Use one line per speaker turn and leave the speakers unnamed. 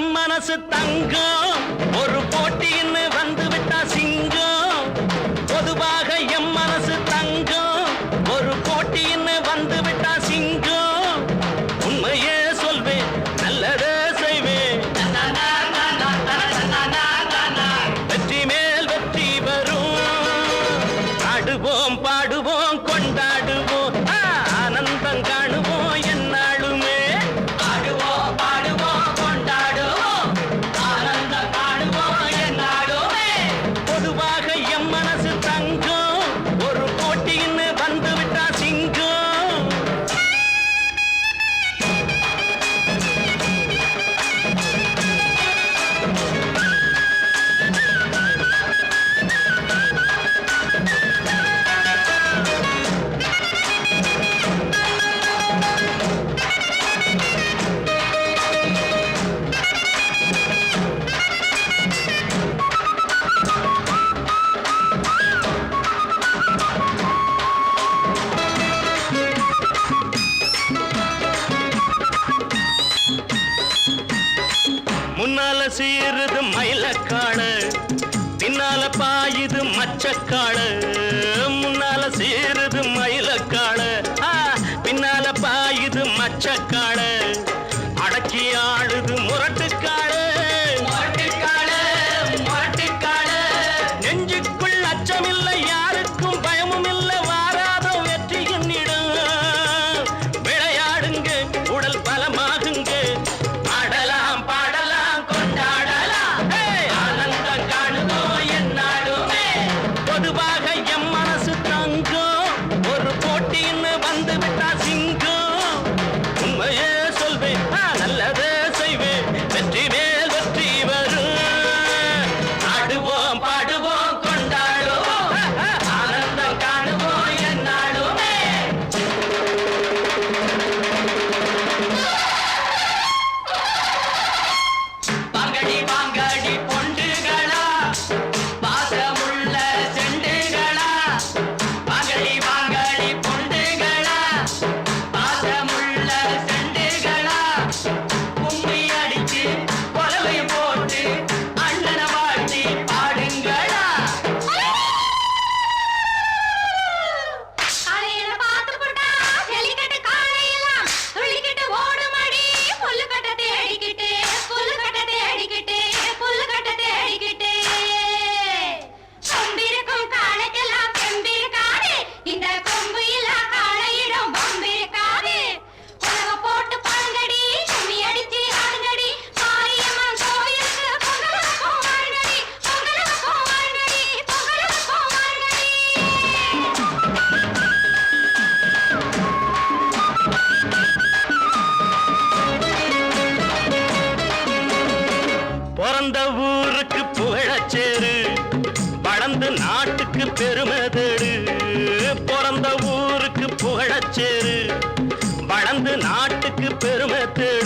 நம் மனசு தங்கம். ஒரு போட்டின்னு வந்து விட்டா சிங்கம். பொதுவாக எம் மனசு தங்கம். ஒரு போட்டின்னு வந்து விட்டா சிங்கம். உண்மையே சொல்வேன் நல்லதே செய்வேன். வெற்றி மேல் வெற்றி வரும். ஆடுவோம் பா சீருது மயிலக்காடு பின்னால பாயுது மச்சக்காடு முன்னால சீருது மயிலக்காடு. பின்னால பாயுது மச்சக்காடு. பிறந்த ஊருக்கு புகழச்சேரு வளர்ந்த நாட்டுக்கு பெருமை தேடு. பிறந்த ஊருக்கு புகழச்சேரு வளர்ந்து நாட்டுக்கு பெருமை தேடு.